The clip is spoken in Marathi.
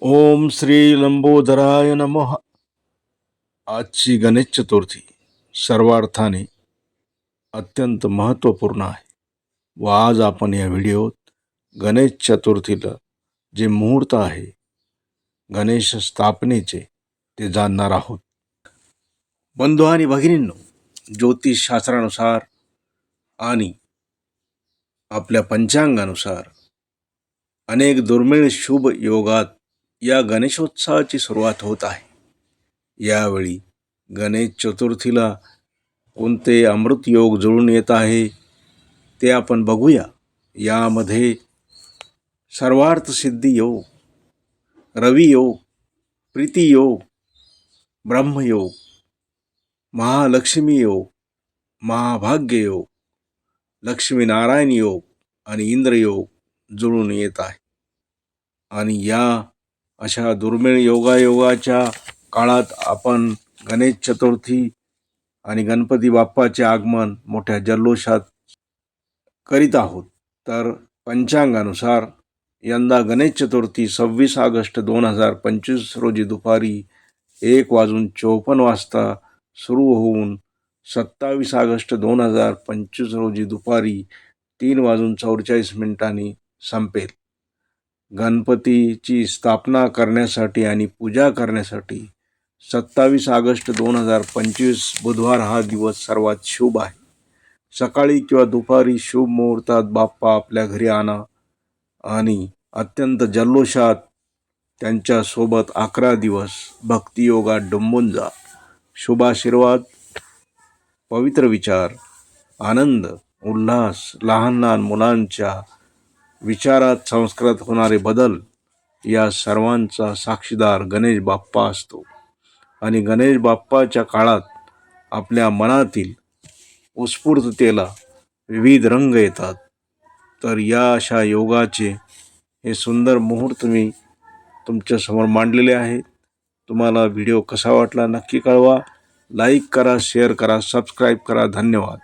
ओम श्री लंबोदराय नमः. आजची गणेश चतुर्थी सर्वार्थाने अत्यंत महत्त्वपूर्ण आहे. व आज आपण या व्हिडिओत गणेश चतुर्थीला जे मुहूर्त आहे गणेश स्थापनेचे ते जाणणार आहोत. बंधू आणि भगिनींनो ज्योतिषशास्त्रानुसार आणि आपल्या पंचांगानुसार अनेक दुर्मिळ शुभ योगात या गणेशोत्सवाची सुरुवात होत आहे. यावेळी गणेश चतुर्थीला कोणते अमृत योग जुळून येत आहे ते आपण बघूया. यामध्ये सर्वार्थ सिद्धी योग रवियोग प्रीतियोग प्रीती योग ब्रह्मयोग महालक्ष्मी योग महाभाग्य योग लक्ष्मीनारायण योग आणि इंद्रयोग जुळून येत आहे. आणि या अशा दुर्मिळ योगायोगाच्या काळात आपण गणेश चतुर्थी आणि गणपती बाप्पाचे आगमन मोठ्या जल्लोषात करीत आहोत. तर पंचांगानुसार यंदा गणेश चतुर्थी सव्वीस ऑगस्ट दोन हजार पंचवीस रोजी दुपारी एक वाजून चौपन्न वाजता सुरू होऊन सत्तावीस ऑगस्ट दोन हजार पंचवीस रोजी दुपारी तीन वाजून चौवेचाळीस मिनिटांनी संपेल. गणपतीची स्थापना करण्यासाठी आणि पूजा करण्यासाठी सत्तावीस ऑगस्ट दोन हजार पंचवीस बुधवार हा दिवस सर्वात शुभ आहे. सकाळी किंवा दुपारी शुभ मुहूर्तात बाप्पा आपल्या घरी आणा आणि अत्यंत जल्लोषात त्यांच्यासोबत अकरा दिवस भक्तियोगात डुंबून जा. शुभाशीर्वाद पवित्र विचार आनंद उल्हास लहान लहान मुलांच्या विचारात संस्कृत होणारे बदल या सर्वांचा साक्षीदार गणेश बाप्पा असतो. आणि गणेश बाप्पाच्या काळात आपल्या मनातील उत्स्फूर्ततेला विविध रंग येतात. तर या अशा योगाचे हे सुंदर मुहूर्त मी तुमच्यासमोर मांडलेले आहेत तुम्हाला व्हिडिओ कसा वाटला नक्की कळवा. लाईक करा शेअर करा सबस्क्राईब करा. धन्यवाद.